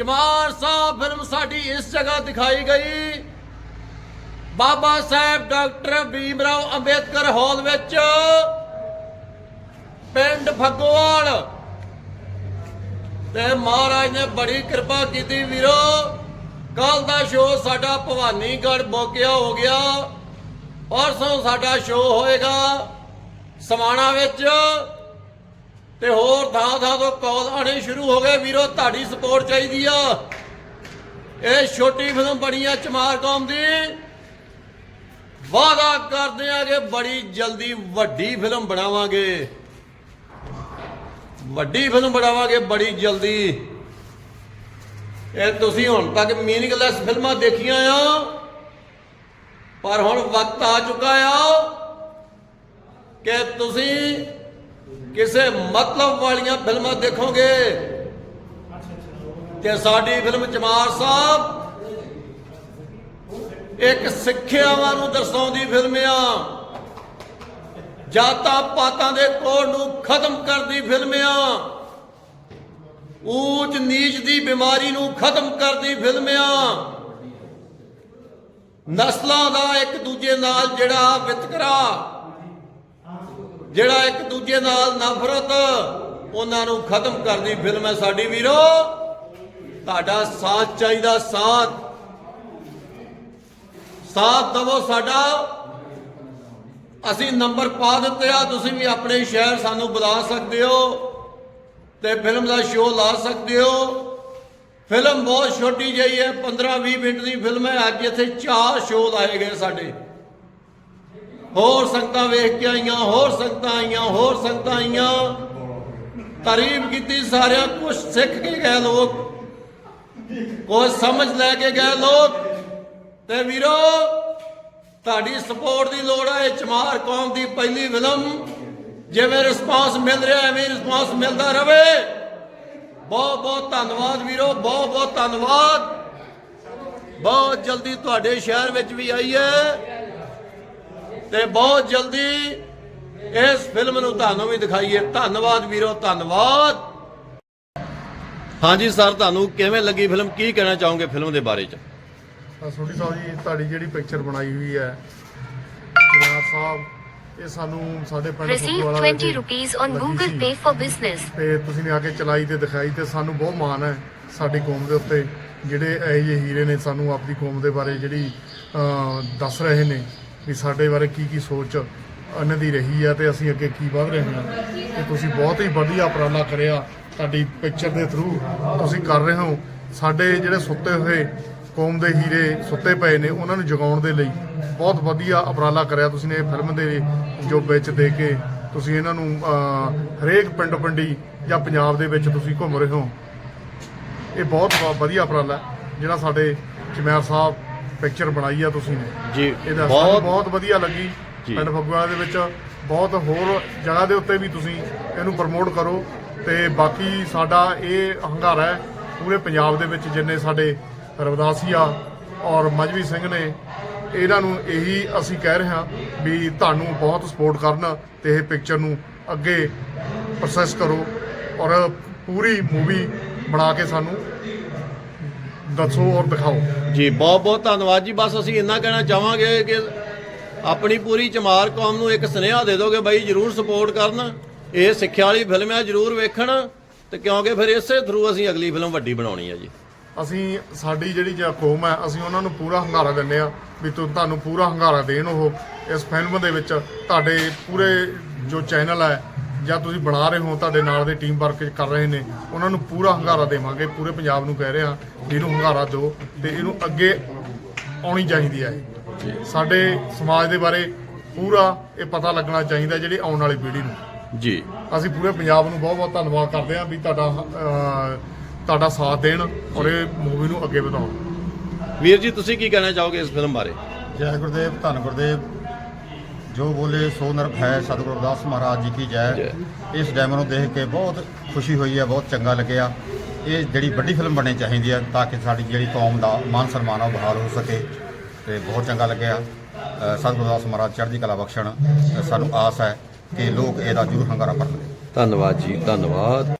ਚਮਾਰ ਸਾਹਿਬ film ਸਾਡੀ ਇਸ ਜਗ੍ਹਾ ਦਿਖਾਈ ਗਈ। ਬਾਬਾ ਸਾਹਿਬ ਡਾਕਟਰ ਭੀਮਰਾਓ ਅੰਬੇਦਕਰ ਹਾਲ ਵਿੱਚ ਪਿੰਡ ਫੱਗੋਵਾਲ ਤੇ ਮਹਾਰਾਜ ਨੇ ਬੜੀ ਕਿਰਪਾ ਕੀਤੀ ਵੀਰੋ। ਕੱਲ ਦਾ ਸ਼ੋਅ ਸਾਡਾ ਭਵਾਨੀਗੜ ਬੋਕਿਆ ਹੋ ਗਿਆ। ਪਰਸੋਂ ਸਾਡਾ ਸ਼ੋਅ ਹੋਏਗਾ ਸਮਾਣਾ ਵਿੱਚ। ਤੇ ਹੋਰ ਥਾਂ ਥਾਂ ਤੋਂ ਕਾਲ ਆਣੇ ਸ਼ੁਰੂ ਹੋ ਗਏ। ਵੀਰੋ, ਤੁਹਾਡੀ ਸਪੋਰਟ ਚਾਹੀਦੀ ਆ। ਇਹ ਛੋਟੀ ਫਿਲਮ ਬਣੀ ਆ ਚਮਾਰ ਕੌਮ ਦੀ। ਵਾਅਦਾ ਕਰਦੇ ਆ ਕਿ ਬੜੀ ਜਲਦੀ ਵੱਡੀ ਫਿਲਮ ਬਣਾਵਾਂਗੇ। ਵੱਡੀ ਫਿਲਮ ਬਣਾਵਾਂਗੇ, ਬੜੀ ਜਲਦੀ। ਇਹ ਤੁਸੀਂ ਹੁਣ ਤੱਕ ਮੀਨਿੰਗਲੈਸ ਫਿਲਮਾਂ ਦੇਖੀਆਂ ਆ। ਪਰ ਹੁਣ ਵਕਤ ਆ ਚੁੱਕਾ ਆ ਕਿ ਤੁਸੀਂ ਕਿਸੇ ਮਤਲਬ ਵਾਲੀਆਂ ਫਿਲਮਾਂ ਦੇਖੋਗੇ? ਤੇ ਸਾਡੀ ਫਿਲਮ ਚਮਾਰ ਸਾਹਿਬ ਇੱਕ ਸਿੱਖਿਆਵਾਂ ਨੂੰ ਦਰਸਾਉਂਦੀ ਫਿਲਮ ਆ। ਜਾਤਾਂ ਪਾਤਾਂ ਦੇ ਕੋੜ ਨੂੰ ਖਤਮ ਕਰਦੀ ਫਿਲਮ ਆ। ਊਚ ਨੀਚ ਦੀ ਬਿਮਾਰੀ ਨੂੰ ਖਤਮ ਕਰਦੀ ਫਿਲਮ ਆ। ਨਸਲਾਂ ਦਾ ਇੱਕ ਦੂਜੇ ਨਾਲ ਜਿਹੜਾ ਵਿਤਕਰਾ ਜਿਹੜਾ ਇੱਕ ਦੂਜੇ ਨਾਲ ਨਫ਼ਰਤ ਉਹਨਾਂ ਨੂੰ ਖਤਮ ਕਰਦੀ ਫਿਲਮ ਹੈ ਸਾਡੀ ਵੀਰੋ। ਤੁਹਾਡਾ ਸਾਥ ਚਾਹੀਦਾ, ਸਾਥ। ਸਾਥ ਦਵੋ ਸਾਡਾ। ਅਸੀਂ ਨੰਬਰ ਪਾ ਦਿੱਤੇ ਆ, ਤੁਸੀਂ ਵੀ ਆਪਣੇ ਸ਼ਹਿਰ ਸਾਨੂੰ ਬੁਲਾ ਸਕਦੇ ਹੋ ਤੇ ਫਿਲਮ ਦਾ ਸ਼ੋਅ ਲਾ ਸਕਦੇ ਹੋ। ਫਿਲਮ ਬਹੁਤ ਛੋਟੀ ਜਿਹੀ ਹੈ 15-20 ਮਿੰਟ ਦੀ ਫਿਲਮ ਹੈ, ਅੱਜ ਇੱਥੇ ਚਾਰ ਸ਼ੋਅ ਲਾਏ ਗਏ ਸਾਡੇ। ਹੋਰ ਸੰਗਤਾਂ ਵੇਖ ਕੇ ਆਈਆਂ, ਹੋਰ ਸੰਗਤਾਂ ਆਈਆਂ, ਹੋਰ ਸੰਗਤਾਂ ਆਈਆਂ। ਤਾਰੀਫ ਕੀਤੀ ਸਾਰਿਆਂ ਕੁਝ ਸਿੱਖ ਕੇ ਗਏ ਲੋਕ। ਕੁਝ ਸਮਝ ਲੈ ਕੇ ਗਏ ਲੋਕ। ਤੇ ਵੀਰੋ, ਤੁਹਾਡੀ ਸਪੋਰਟ ਦੀ ਲੋੜ ਹੈ ਇਹ ਚਮਾਰ ਕੌਮ ਦੀ ਪਹਿਲੀ ਫਿਲਮ। ਜਿਵੇਂ ਰਿਸਪਾਂਸ ਮਿਲ ਰਿਹਾ, ਐਵੇਂ ਰਿਸਪਾਂਸ ਮਿਲਦਾ ਰਵੇ। ਬਹੁਤ ਬਹੁਤ ਧੰਨਵਾਦ ਵੀਰੋ, ਬਹੁਤ ਬਹੁਤ ਧੰਨਵਾਦ। ਬਹੁਤ ਜਲਦੀ ਤੁਹਾਡੇ ਸ਼ਹਿਰ ਵਿੱਚ ਵੀ ਆਈ ਹੈ। ਤੇ ਬਹੁਤ ਜਲਦੀ ਇਸ ਫਿਲਮ ਨੂੰ ਤੁਹਾਨੂੰ ਵੀ ਦਿਖਾਈਏ। ਧੰਨਵਾਦ ਵੀਰੋ ਧੰਨਵਾਦ। ਹਾਂਜੀ ਸਰ ਤੁਹਾਨੂੰ ਕਿਵੇਂ ਲੱਗੀ ਫਿਲਮ? ਕੀ ਕਹਿਣਾ ਚਾਹੋਗੇ ਫਿਲਮ ਦੇ ਬਾਰੇ ਚ? ਸੋਢੀ ਸਾਹਿਬ ਜੀ ਤੁਹਾਡੀ ਜਿਹੜੀ ਪਿਕਚਰ ਬਣਾਈ ਹੋਈ ਹੈ ਜਨਾਬ ਸਾਹਿਬ ਇਹ ਸਾਨੂੰ ਸਾਡੇ ਪਿੰਡ Receive ਫੁੱਟਵਾਲਾ 20 rupees on Google। Pay for Business. ਤੇ ਤੁਸੀਂ ਨੇ ਆ ਕੇ ਚਲਾਈ ਤੇ ਦਿਖਾਈ ਤੇ ਸਾਨੂੰ ਬਹੁਤ ਮਾਣ ਹੈ ਸਾਡੀ ਕੌਮ ਦੇ ਉੱਤੇ। ਜਿਹੜੇ ਇਹੋ ਜਿਹੇ ਹੀਰੇ ਨੇ ਸਾਨੂੰ ਆਪਣੀ ਕੌਮ ਦੇ ਬਾਰੇ ਜਿਹੜੀ ਅਹ, ਦੱਸ ਰਹੇ ਨੇ ਵੀ ਸਾਡੇ ਬਾਰੇ ਕੀ ਕੀ ਸੋਚ ਇਹਨਾਂ ਦੀ ਰਹੀ ਆ ਤੇ ਅਸੀਂ ਅੱਗੇ ਕੀ ਵਧ ਰਹੇ ਹਾਂ। ਤੇ ਤੁਸੀਂ ਬਹੁਤ ਹੀ ਵਧੀਆ ਉਪਰਾਲਾ ਕਰਿਆ ਤੁਹਾਡੀ ਪਿਕਚਰ ਦੇ ਥਰੂ ਤੁਸੀਂ ਕਰ ਰਹੇ ਹੋ। ਸਾਡੇ ਜਿਹੜੇ ਸੁੱਤੇ ਹੋਏ ਕੌਮ ਦੇ ਹੀਰੇ ਸੁੱਤੇ ਪਏ ਨੇ, ਉਹਨਾਂ ਨੂੰ ਜਗਾਉਣ ਦੇ ਲਈ ਬਹੁਤ ਵਧੀਆ ਉਪਰਾਲਾ ਕਰਿਆ ਤੁਸੀਂ ਨੇ ਫਿਲਮ ਦੇ ਜੋ ਵਿੱਚ ਦੇ ਕੇ ਤੁਸੀਂ ਇਹਨਾਂ ਨੂੰ ਹਰੇਕ ਪਿੰਡ ਪਿੰਡੀ ਜਾਂ ਪੰਜਾਬ ਦੇ ਵਿੱਚ ਤੁਸੀਂ ਘੁੰਮ ਰਹੇ ਹੋ। ਇਹ ਬਹੁਤ ਵ- ਵਧੀਆ ਉਪਰਾਲਾ ਜਿਹੜਾ ਸਾਡੇ ਚਮੈਰ ਸਾਹਿਬ ਪਿਕਚਰ ਬਣਾਈ ਆ ਤੁਸੀਂ ਨੇ ਜੀ ਇਹਦਾ ਸਾਨੂੰ ਬਹੁਤ ਬਹੁਤ ਵਧੀਆ ਲੱਗੀ ਜੀ। ਪਿੰਡ ਫਗਵਾੜਾ ਦੇ ਵਿੱਚ ਬਹੁਤ ਹੋਰ ਜਗ੍ਹਾ ਦੇ ਉੱਤੇ ਵੀ ਤੁਸੀਂ ਇਹਨੂੰ ਪ੍ਰਮੋਟ ਕਰੋ ਤੇ ਬਾਕੀ ਸਾਡਾ ਇਹ ਹੰਗਾਰਾ ਹੈ ਪੂਰੇ ਪੰਜਾਬ ਦੇ ਵਿੱਚ ਜਿੰਨੇ ਸਾਡੇ ਰਵਦਾਸੀਆ ਔਰ ਮਜਵੀ ਸਿੰਘ ਨੇ ਇਹਨਾਂ ਨੂੰ ਇਹੀ ਅਸੀਂ ਕਹਿ ਰਹੇ ਹਾਂ ਵੀ ਤੁਹਾਨੂੰ ਬਹੁਤ ਸਪੋਰਟ ਕਰਨ ਤੇ ਇਹ ਪਿਕਚਰ ਨੂੰ ਅੱਗੇ ਪ੍ਰੋਸੈਸ ਕਰੋ ਔਰ ਪੂਰੀ ਮੂਵੀ ਬਣਾ ਕੇ ਸਾਨੂੰ ਦੱਸੋ ਔਰ ਦਿਖਾਓ। ਜੀ ਬਹੁਤ ਬਹੁਤ ਧੰਨਵਾਦ ਜੀ। ਬਸ ਅਸੀਂ ਇੰਨਾ ਕਹਿਣਾ ਚਾਹਾਂਗੇ ਕਿ ਆਪਣੀ ਪੂਰੀ ਚਮਾਰ ਕੌਮ ਨੂੰ ਇੱਕ ਸੁਨੇਹਾ ਦੇ ਦੋਗੇ ਬਾਈ ਜਰੂਰ ਸਪੋਰਟ ਕਰਨ। ਇਹ ਸਿੱਖਿਆ ਵਾਲੀ ਫਿਲਮ ਹੈ ਜਰੂਰ ਵੇਖਣ। ਤੇ ਕਿਉਂਕਿ ਫਿਰ ਇਸੇ ਥਰੂ ਅਸੀਂ ਅਗਲੀ ਫਿਲਮ ਵੱਡੀ ਬਣਾਉਣੀ ਹੈ ਜੀ। ਅਸੀਂ ਸਾਡੀ ਜਿਹੜੀ ਜ ਕੌਮ ਹੈ ਅਸੀਂ ਉਹਨਾਂ ਨੂੰ ਪੂਰਾ ਹੰਗਾਰਾ ਦਿੰਦੇ ਆ ਵੀ ਤੁ- ਤੁਹਾਨੂੰ ਪੂਰਾ ਹੰਗਾਰਾ ਦੇਣ ਉਹ ਇਸ ਫਿਲਮ ਦੇ ਵਿੱਚ। ਤੁਹਾਡੇ ਪੂਰੇ ਜੋ ਚੈਨਲ ਹੈ ਜਾਂ ਤੁਸੀਂ ਬਣਾ ਰਹੇ ਹੋ ਤੁਹਾਡੇ ਨਾਲ ਦੇ ਟੀਮ ਵਰਕ ਕਰ ਰਹੇ ਨੇ ਉਹਨਾਂ ਨੂੰ ਪੂਰਾ ਹੰਗਾਰਾ ਦੇਵਾਂਗੇ ਪੂਰੇ ਪੰਜਾਬ ਨੂੰ ਕਹਿ ਰਹੇ ਇਹਨੂੰ ਹੰਗਾਰਾ ਦਿਓ ਤੇ ਇਹਨੂੰ ਅੱਗੇ ਆਉਣੀ ਚਾਹੀਦੀ ਹੈ। ਸਾਡੇ ਸਮਾਜ ਦੇ ਬਾਰੇ ਪੂਰਾ ਇਹ ਪਤਾ ਲੱਗਣਾ ਚਾਹੀਦਾ ਜਿਹੜੀ ਆਉਣ ਵਾਲੀ ਪੀੜ੍ਹੀ ਨੂੰ। ਜੀ। ਅਸੀਂ ਪੂਰੇ ਪੰਜਾਬ ਨੂੰ ਬਹੁਤ ਬਹੁਤ ਧੰਨਵਾਦ ਕਰਦੇ ਹਾਂ ਵੀ ਤੁਹਾਡਾ ਤੁਹਾਡਾ ਸਾਥ ਦੇਣ ਔਰ ਇਹ ਮੂਵੀ ਨੂੰ ਅੱਗੇ ਵਧਾਉਣ। ਵੀਰ ਜੀ ਤੁਸੀਂ ਕੀ ਕਹਿਣਾ ਚਾਹੋਗੇ ਇਸ ਫਿਲਮ ਬਾਰੇ? ਜੈ ਗੁਰਦੇਵ ਧੰਨ ਗੁਰਦੇਵ। ਜੋ ਬੋਲੇ ਸੋ ਨਰਕ ਹੈ ਸਤਿਗੁਰੂ ਅਰਦਾਸ ਮਹਾਰਾਜ ਜੀ ਕੀ ਜੈ। ਇਸ ਡੈਮੋ ਨੂੰ ਦੇਖ ਕੇ ਬਹੁਤ ਖੁਸ਼ੀ ਹੋਈ ਹੈ ਬਹੁਤ ਚੰਗਾ ਲੱਗਿਆ। ਇਹ ਜਿਹੜੀ ਵੱਡੀ ਫਿਲਮ ਬਣਨੀ ਚਾਹੀਦੀ ਹੈ ਤਾਂ ਕਿ ਸਾਡੀ ਜਿਹੜੀ ਕੌਮ ਦਾ ਮਾਨ ਸਨਮਾਨ ਉਹ ਬਹਾਲ ਹੋ ਸਕੇ ਤੇ ਬਹੁਤ ਚੰਗਾ ਲੱਗਿਆ। ਸਤਿਗੁਰੂ ਅਰਦਾਸ ਮਹਾਰਾਜ ਚੜ੍ਹਦੀ ਕਲਾ ਬਖਸ਼ਣ ਸਾਨੂੰ ਆਸ ਹੈ ਕਿ ਲੋਕ ਇਹਦਾ ਜ਼ਰੂਰ ਹੰਗਾਰਾ ਭਰਨਗੇ। ਧੰਨਵਾਦ ਜੀ ਧੰਨਵਾਦ।